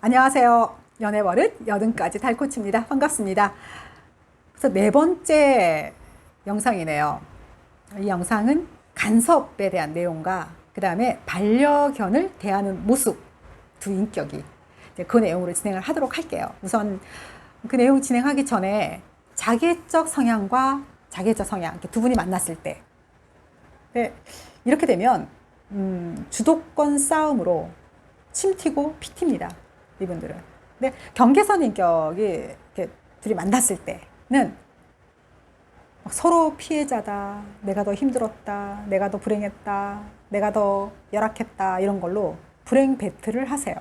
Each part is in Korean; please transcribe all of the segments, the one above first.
안녕하세요. 연애 버릇 여든까지 달코치입니다. 반갑습니다. 그래서 네 번째 영상이네요. 이 영상은 간섭에 대한 내용과 그 다음에 반려견을 대하는 모습 두 인격이 그 내용으로 진행을 하도록 할게요. 우선 그 내용 진행하기 전에 자기애적 성향과 자기애적 성향 두 분이 만났을 때 네, 이렇게 되면 음, 주도권 싸움으로 침 튀고 피 튑니다. 이분들은. 근데 경계선 인격이 이렇게 둘이 만났을 때는 막 서로 피해자다, 내가 더 힘들었다, 내가 더 불행했다, 내가 더 열악했다 이런 걸로 불행 배틀을 하세요.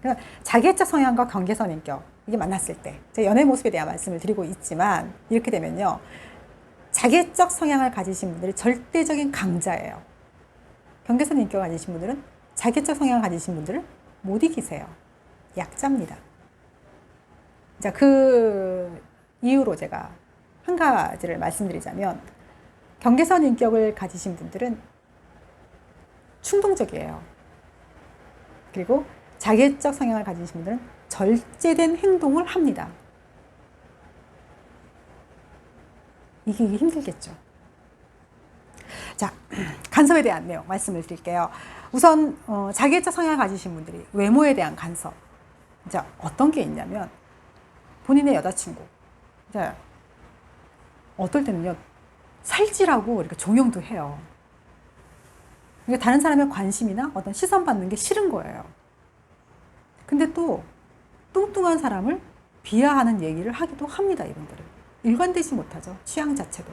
그러니까 자기애적 성향과 경계선 인격 이게 만났을 때, 제 연애 모습에 대한 말씀을 드리고 있지만 이렇게 되면요, 자기애적 성향을 가지신 분들이 절대적인 강자예요. 경계선 인격 가지신 분들은 자기애적 성향을 가지신 분들을 못 이기세요. 약자입니다. 자, 그 이유로 제가 한 가지를 말씀드리자면 경계선 인격을 가지신 분들은 충동적이에요. 그리고 자기애적 성향을 가지신 분들은 절제된 행동을 합니다. 이기기 힘들겠죠. 자, 간섭에 대한 내용 말씀을 드릴게요. 우선 어, 자기애적 성향을 가지신 분들이 외모에 대한 간섭. 자, 어떤 게 있냐면 본인의 여자친구. 자, 어떨 때는요. 살찌라고 이렇게 종용도 해요. 그러니까 다른 사람의 관심이나 어떤 시선 받는 게 싫은 거예요. 근데 또 뚱뚱한 사람을 비하하는 얘기를 하기도 합니다, 이분들은. 일관되지 못하죠. 취향 자체도.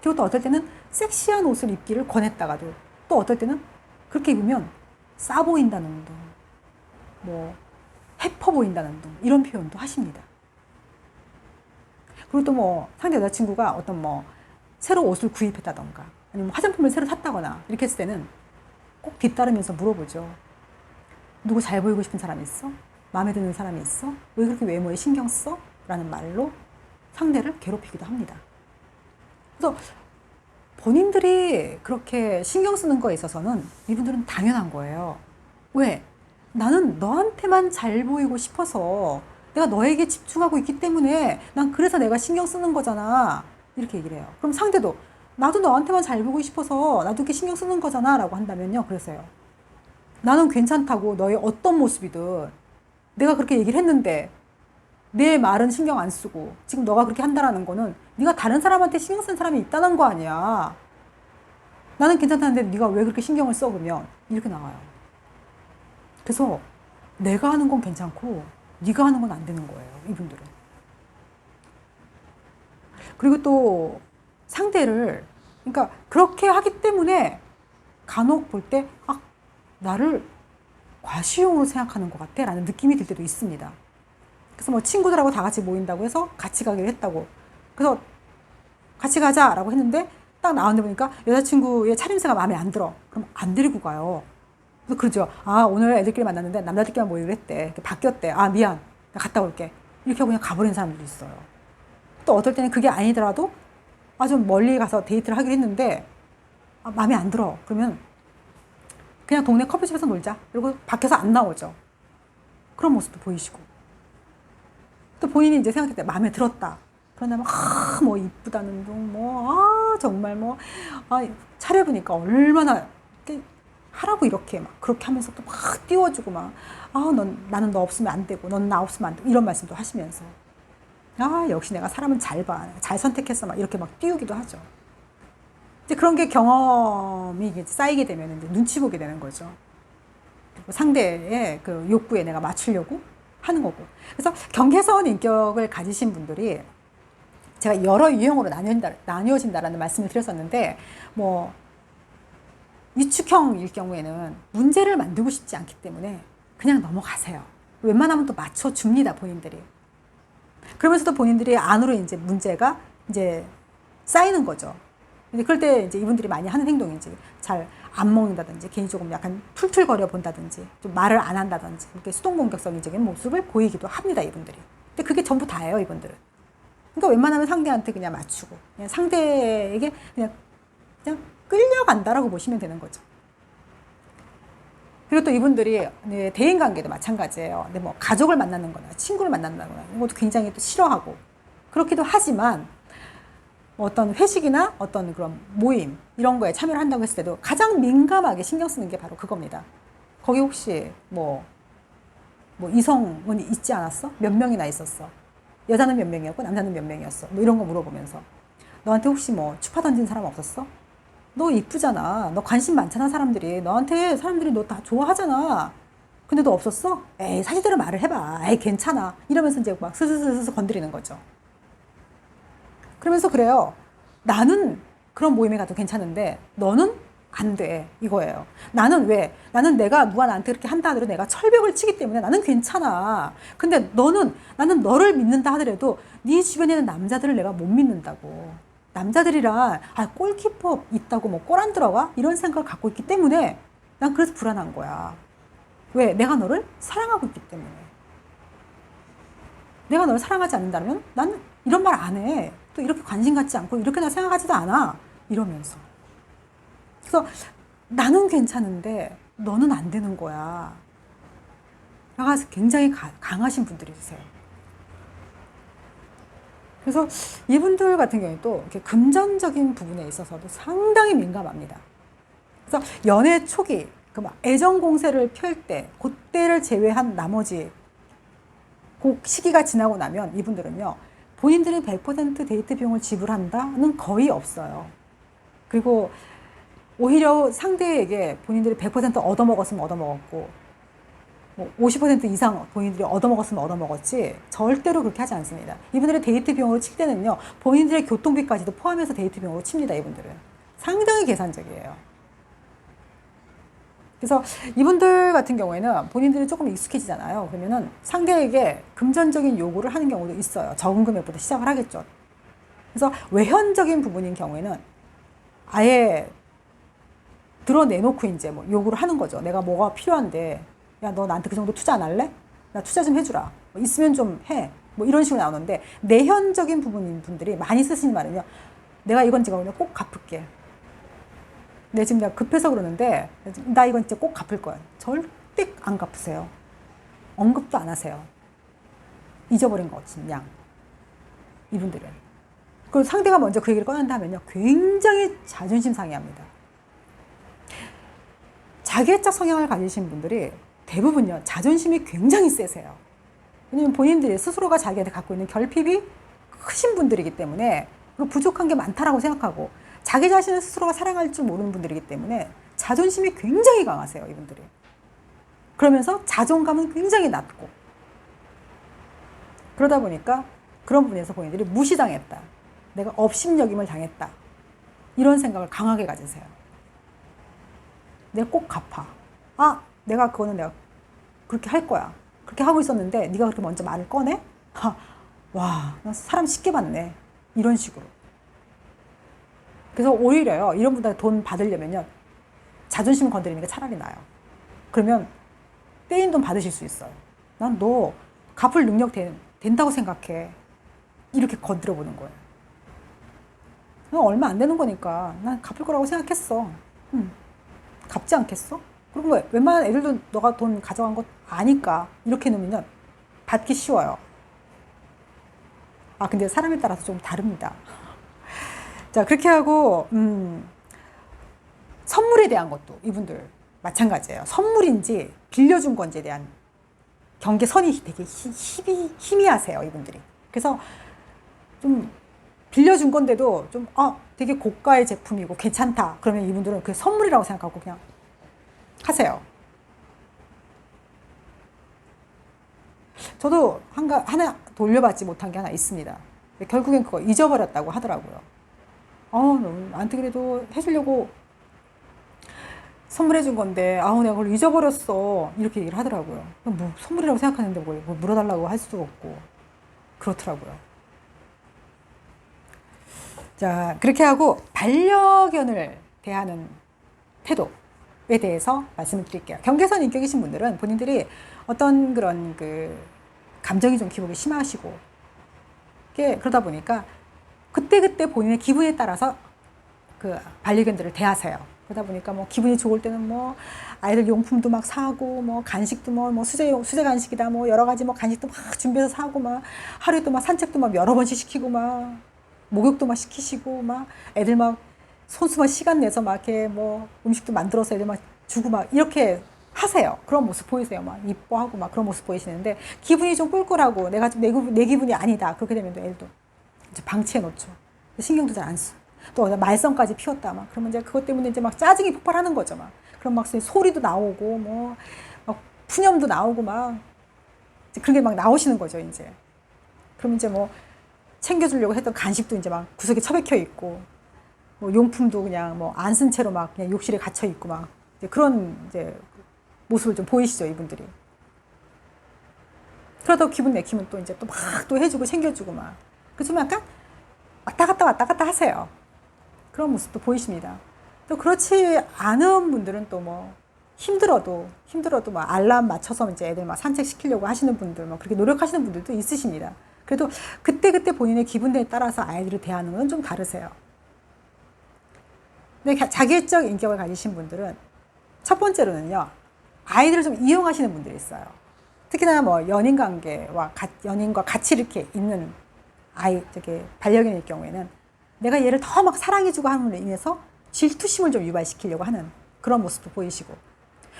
그리고 또 어떨 때는 섹시한 옷을 입기를 권했다가도 또 어떨 때는 그렇게 입으면 싸 보인다는 둥, 뭐 해퍼 보인다는 둥 이런 표현도 하십니다. 그리고 또 뭐 상대 여자친구가 어떤 뭐 새로 옷을 구입했다던가 아니면 화장품을 새로 샀다거나 이렇게 했을 때는 꼭 뒤따르면서 물어보죠. 누구 잘 보이고 싶은 사람 있어? 마음에 드는 사람이 있어? 왜 그렇게 외모에 신경 써? 라는 말로 상대를 괴롭히기도 합니다. 그래서 본인들이 그렇게 신경 쓰는 거에 있어서는 이분들은 당연한 거예요. 왜? 나는 너한테만 잘 보이고 싶어서 내가 너에게 집중하고 있기 때문에 난 그래서 내가 신경 쓰는 거잖아. 이렇게 얘기를 해요. 그럼 상대도 나도 너한테만 잘 보고 싶어서 나도 이렇게 신경 쓰는 거잖아. 라고 한다면요. 그러세요. 나는 괜찮다고 너의 어떤 모습이든 내가 그렇게 얘기를 했는데 내 말은 신경 안 쓰고 지금 너가 그렇게 한다라는 거는 네가 다른 사람한테 신경 쓴 사람이 있다는 거 아니야. 나는 괜찮다는데 네가 왜 그렇게 신경을 써 그러면 이렇게 나와요. 그래서 내가 하는 건 괜찮고 네가 하는 건 안 되는 거예요. 이분들은. 그리고 또 상대를 그러니까 그렇게 하기 때문에 간혹 볼 때 아, 나를 과시용으로 생각하는 것 같아 라는 느낌이 들 때도 있습니다. 그래서 뭐 친구들하고 다 같이 모인다고 해서 같이 가기로 했다고. 그래서 같이 가자라고 했는데 딱 나왔는데 보니까 여자친구의 차림새가 마음에 안 들어. 그럼 안 데리고 가요. 그래서 그러죠. 아, 오늘 애들끼리 만났는데 남자들끼리만 모이기로 했대. 바뀌었대. 아, 미안. 나 갔다 올게. 이렇게 하고 그냥 가버린 사람들도 있어요. 또 어떨 때는 그게 아니더라도 아, 좀 멀리 가서 데이트를 하기로 했는데 아, 마음에 안 들어. 그러면 그냥 동네 커피숍에서 놀자. 그리고 밖에서 안 나오죠. 그런 모습도 보이시고. 또 본인이 이제 생각할 때 마음에 들었다. 그러면 아, 뭐 이쁘다는 둥, 뭐, 아, 정말 뭐, 아, 차려보니까 얼마나 이렇게 하라고 이렇게 막 그렇게 하면서 또 막 띄워주고 막, 아, 넌, 나는 너 없으면 안 되고, 넌 나 없으면 안 되고, 이런 말씀도 하시면서. 아, 역시 내가 사람은 잘 봐. 잘 선택했어. 막 이렇게 막 띄우기도 하죠. 이제 그런 게 경험이 쌓이게 되면 이제 눈치 보게 되는 거죠. 그리고 상대의 그 욕구에 내가 맞추려고 하는 거고. 그래서 경계선 인격을 가지신 분들이 제가 여러 유형으로 나뉘어진다, 나뉘어진다라는 말씀을 드렸었는데, 뭐, 위축형일 경우에는 문제를 만들고 싶지 않기 때문에 그냥 넘어가세요. 웬만하면 또 맞춰 줍니다, 본인들이. 그러면서도 본인들이 안으로 이제 문제가 이제 쌓이는 거죠. 근데 그럴 때 이제 이분들이 많이 하는 행동인지 잘안 먹는다든지 괜히 조금 약간 툴툴거려 본다든지 좀 말을 안 한다든지 이렇게 수동 공격성적인 모습을 보이기도 합니다 이분들이. 근데 그게 전부 다예요 이분들은. 그러니까 웬만하면 상대한테 그냥 맞추고 그냥 상대에게 그냥 그냥 끌려간다라고 보시면 되는 거죠. 그리고 또 이분들이 네, 대인 관계도 마찬가지예요. 근데 뭐 가족을 만나는 거나 친구를 만난다거나 이런 것도 굉장히 또 싫어하고 그렇기도 하지만 뭐 어떤 회식이나 어떤 그런 모임 이런 거에 참여를 한다고 했을 때도 가장 민감하게 신경 쓰는 게 바로 그겁니다. 거기 혹시 뭐, 뭐 이성은 있지 않았어? 몇 명이나 있었어? 여자는 몇 명이었고 남자는 몇 명이었어? 뭐 이런 거 물어보면서 너한테 혹시 뭐 추파 던진 사람 없었어? 너 이쁘잖아. 너 관심 많잖아, 사람들이. 너한테 사람들이 너 다 좋아하잖아. 근데 너 없었어? 에이, 사실대로 말을 해봐. 에이, 괜찮아. 이러면서 이제 막 스스스스 건드리는 거죠. 그러면서 그래요. 나는 그런 모임에 가도 괜찮은데 너는 안 돼. 이거예요. 나는 왜? 나는 내가 누가 나한테 그렇게 한다 하더라도 내가 철벽을 치기 때문에 나는 괜찮아. 근데 너는 나는 너를 믿는다 하더라도 네 주변에 있는 남자들을 내가 못 믿는다고. 남자들이랑 아 골키퍼 있다고 뭐 골 안 들어가? 이런 생각을 갖고 있기 때문에 난 그래서 불안한 거야. 왜? 내가 너를 사랑하고 있기 때문에. 내가 너를 사랑하지 않는다면 난 이런 말 안 해. 또 이렇게 관심 갖지 않고 이렇게 나 생각하지도 않아. 이러면서. 그래서 나는 괜찮은데 너는 안 되는 거야. 나가서 굉장히 가, 강하신 분들이세요. 그래서 이분들 같은 경우에도 이렇게 금전적인 부분에 있어서도 상당히 민감합니다. 그래서 연애 초기, 그막 애정 공세를 펼 때, 그때를 제외한 나머지 그 시기가 지나고 나면 이분들은요, 본인들이 100% 데이트 비용을 지불한다는 거의 없어요. 그리고 오히려 상대에게 본인들이 100% 얻어먹었으면 얻어먹었고, 뭐 50% 이상 본인들이 얻어먹었으면 얻어먹었지, 절대로 그렇게 하지 않습니다. 이분들의 데이트 비용으로 칠 때는요, 본인들의 교통비까지도 포함해서 데이트 비용으로 칩니다, 이분들은. 상당히 계산적이에요. 그래서 이분들 같은 경우에는 본인들이 조금 익숙해지잖아요. 그러면은 상대에게 금전적인 요구를 하는 경우도 있어요. 적은 금액부터 시작을 하겠죠. 그래서 외현적인 부분인 경우에는 아예 드러내놓고 이제 뭐 요구를 하는 거죠. 내가 뭐가 필요한데, 야, 너 나한테 그 정도 투자 안 할래? 나 투자 좀 해주라. 뭐 있으면 좀 해. 뭐 이런 식으로 나오는데, 내현적인 부분인 분들이 많이 쓰시는 말은요. 내가 이건 지금 오늘 꼭 갚을게. 내 지금 내가 급해서 그러는데 나 이건 진짜 꼭 갚을 거야. 절대 안 갚으세요. 언급도 안 하세요. 잊어버린 것 같은 양. 이분들은. 그리고 상대가 먼저 그 얘기를 꺼낸다 하면요. 굉장히 자존심 상해합니다. 자기애적 성향을 가지신 분들이 대부분요. 자존심이 굉장히 세세요. 왜냐면 본인들이 스스로가 자기한테 갖고 있는 결핍이 크신 분들이기 때문에 그리고 부족한 게 많다라고 생각하고 자기 자신을 스스로가 사랑할 줄 모르는 분들이기 때문에 자존심이 굉장히 강하세요, 이분들이. 그러면서 자존감은 굉장히 낮고. 그러다 보니까 그런 분에서 본인들이 무시당했다. 내가 업심여김을 당했다. 이런 생각을 강하게 가지세요. 내가 꼭 갚아. 아, 내가 그거는 내가 그렇게 할 거야. 그렇게 하고 있었는데 네가 그렇게 먼저 말을 꺼내? 하, 와, 나 사람 쉽게 봤네. 이런 식으로. 그래서 오히려요, 이런 분들 돈 받으려면요, 자존심 건드리는 게 차라리 나아요. 그러면 떼인 돈 받으실 수 있어요. 난 너 갚을 능력 된, 된다고 생각해. 이렇게 건드려 보는 거예요. 얼마 안 되는 거니까 난 갚을 거라고 생각했어. 음, 갚지 않겠어? 그리고 왜? 웬만한 애들도 너가 돈 가져간 것 아니까 이렇게 놓으면 받기 쉬워요. 아 근데 사람에 따라서 좀 다릅니다. 자 그렇게 하고 음, 선물에 대한 것도 이분들 마찬가지예요. 선물인지 빌려준 건지에 대한 경계선이 되게 힘이, 희미하세요 이분들이. 그래서 좀 빌려준 건데도 좀, 아, 되게 고가의 제품이고 괜찮다. 그러면 이분들은 그게 선물이라고 생각하고 그냥 하세요. 저도 한가, 하나 돌려받지 못한 게 하나 있습니다. 결국엔 그거 잊어버렸다고 하더라고요. 어, 나한테 그래도 해주려고 선물해준 건데, 아우, 내가 그걸 잊어버렸어. 이렇게 얘기를 하더라고요. 뭐, 선물이라고 생각하는데 뭘, 뭐 물어달라고 할 수도 없고. 그렇더라고요. 자, 그렇게 하고 반려견을 대하는 태도에 대해서 말씀을 드릴게요. 경계선 인격이신 분들은 본인들이 어떤 그런 그 감정이 좀 기복이 심하시고 그러다 보니까 그때그때 본인의 기분에 따라서 그 반려견들을 대하세요. 그러다 보니까 뭐 기분이 좋을 때는 뭐 아이들 용품도 막 사고 뭐 간식도 뭐, 뭐 수제 수제 간식이다 뭐 여러 가지 뭐 간식도 막 준비해서 사고 막 하루에 또 막 산책도 막 여러 번씩 시키고 막 목욕도 막 시키시고 막 애들 막 손수만 시간 내서 막 이렇게 뭐 음식도 만들어서 애들 막 주고 막 이렇게 하세요. 그런 모습 보이세요. 막 이뻐하고 막 그런 모습 보이시는데 기분이 좀 꿀꿀하고 내가 좀 내, 기- 내 기분이 아니다. 그렇게 되면 또 애들도 이제 방치해 놓죠. 신경도 잘안 써. 또 말썽까지 피웠다 막 그러면 이제 그것 때문에 이제 막 짜증이 폭발하는 거죠. 막 그럼 막 소리도 나오고 뭐 막 푸념도 나오고 막 그런 게 막 나오시는 거죠. 이제 그럼 이제 뭐 챙겨주려고 했던 간식도 이제 막 구석에 처박혀 있고 뭐 용품도 그냥 뭐 안 쓴 채로 막 그냥 욕실에 갇혀 있고 막 이제 그런 이제 모습을 좀 보이시죠 이분들이. 그러다 기분 내키면 또 이제 또 막 또 해주고 챙겨주고 막. 그좀 약간 왔다 갔다 왔다 갔다 하세요. 그런 모습도 보이십니다. 또 그렇지 않은 분들은 또 뭐 힘들어도 힘들어도 막 알람 맞춰서 이제 애들 막 산책 시키려고 하시는 분들 뭐 그렇게 노력하시는 분들도 있으십니다. 그래도 그때 그때 본인의 기분에 따라서 아이들을 대하는 건 좀 다르세요. 근데 가- 자기애적 인격을 가지신 분들은 첫 번째로는요 아이들을 좀 이용하시는 분들이 있어요. 특히나 뭐 연인 관계와 가- 연인과 같이 이렇게 있는 아이 저기 반려견일 경우에는 내가 얘를 더 막 사랑해주고 함으로 인해서 질투심을 좀 유발시키려고 하는 그런 모습도 보이시고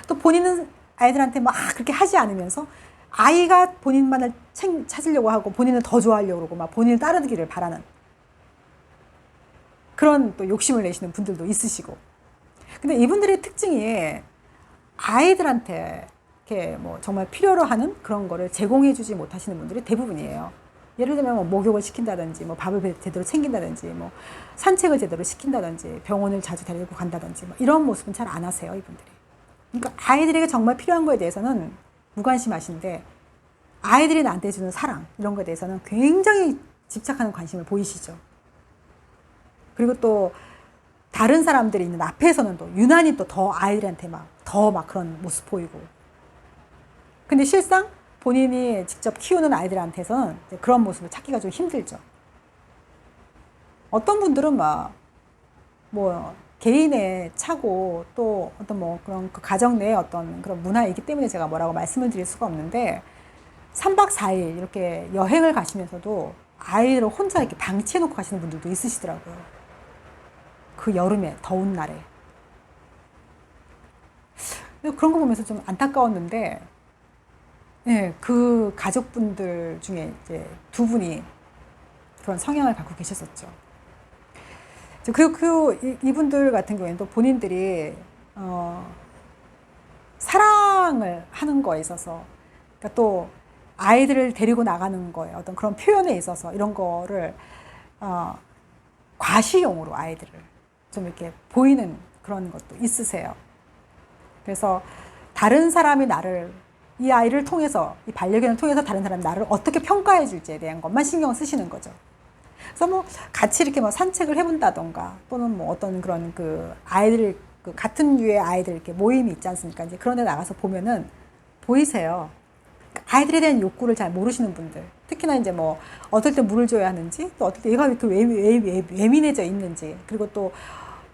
또 본인은 아이들한테 막 그렇게 하지 않으면서 아이가 본인만을 챙, 찾으려고 하고 본인을 더 좋아하려고 그러고 막 본인을 따르기를 바라는 그런 또 욕심을 내시는 분들도 있으시고 근데 이분들의 특징이 아이들한테 이렇게 뭐 정말 필요로 하는 그런 거를 제공해 주지 못하시는 분들이 대부분이에요. 예를 들면 뭐 목욕을 시킨다든지 뭐 밥을 제대로 챙긴다든지 뭐 산책을 제대로 시킨다든지 병원을 자주 데리고 간다든지 뭐 이런 모습은 잘 안 하세요, 이분들이. 그러니까 아이들에게 정말 필요한 거에 대해서는 무관심하신데 아이들이 나한테 주는 사랑 이런 거에 대해서는 굉장히 집착하는 관심을 보이시죠. 그리고 또 다른 사람들이 있는 앞에서는 또 유난히 또 더 아이들한테 막 더 막 그런 모습 보이고. 근데 실상 본인이 직접 키우는 아이들한테서는 그런 모습을 찾기가 좀 힘들죠. 어떤 분들은 막 뭐 개인의 차고 또 어떤 뭐 그런 그 가정 내의 어떤 그런 문화이기 때문에 제가 뭐라고 말씀을 드릴 수가 없는데 3박 4일 이렇게 여행을 가시면서도 아이들을 혼자 이렇게 방치해 놓고 가시는 분들도 있으시더라고요. 그 여름에 더운 날에. 그런 거 보면서 좀 안타까웠는데, 예, 그 가족분들 중에 이제 두 분이 그런 성향을 갖고 계셨었죠. 그, 그, 이- 이분들 같은 경우에는 또 본인들이, 어, 사랑을 하는 거에 있어서, 그러니까 또 아이들을 데리고 나가는 거에 어떤 그런 표현에 있어서 이런 거를, 어, 과시용으로 아이들을 좀 이렇게 보이는 그런 것도 있으세요. 그래서 다른 사람이 나를 이 아이를 통해서 이 반려견을 통해서 다른 사람이 나를 어떻게 평가해 줄지에 대한 것만 신경 쓰시는 거죠. 그래서 뭐 같이 이렇게 뭐 산책을 해본다던가 또는 뭐 어떤 그런 그 아이들 그 같은 류의 아이들 이렇게 모임이 있지 않습니까? 이제 그런 데 나가서 보면은 보이세요. 아이들에 대한 욕구를 잘 모르시는 분들. 특히나 이제 뭐 어떨 때 물을 줘야 하는지 또 어떨 때 얘가 왜 이렇게 예민해져 있는지 그리고 또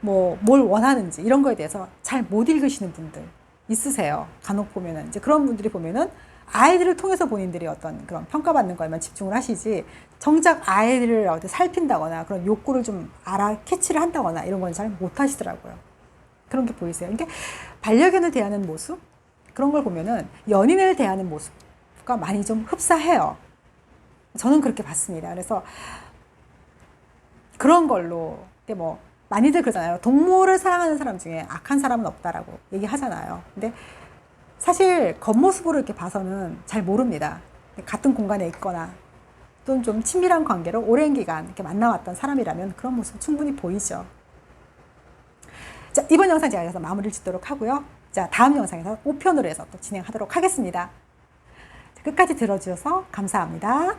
뭐 뭘 원하는지 이런 거에 대해서 잘 못 읽으시는 분들 있으세요. 간혹 보면은 이제 그런 분들이 보면은 아이들을 통해서 본인들이 어떤 그런 평가받는 거에만 집중을 하시지 정작 아이들을 어디 살핀다거나 그런 욕구를 좀 알아 캐치를 한다거나 이런 건 잘 못 하시더라고요. 그런 게 보이세요. 이게 반려견을 대하는 모습 그런 걸 보면은 연인을 대하는 모습과 많이 좀 흡사해요. 저는 그렇게 봤습니다. 그래서 그런 걸로 이게 뭐 많이들 그러잖아요. 동물을 사랑하는 사람 중에 악한 사람은 없다라고 얘기하잖아요. 근데 사실 겉모습으로 이렇게 봐서는 잘 모릅니다. 같은 공간에 있거나 또는 좀 친밀한 관계로 오랜 기간 이렇게 만나왔던 사람이라면 그런 모습 충분히 보이죠. 자, 이번 영상 제가 여기서 마무리를 짓도록 하고요. 자, 다음 영상에서 5편으로 해서 또 진행하도록 하겠습니다. 자, 끝까지 들어주셔서 감사합니다.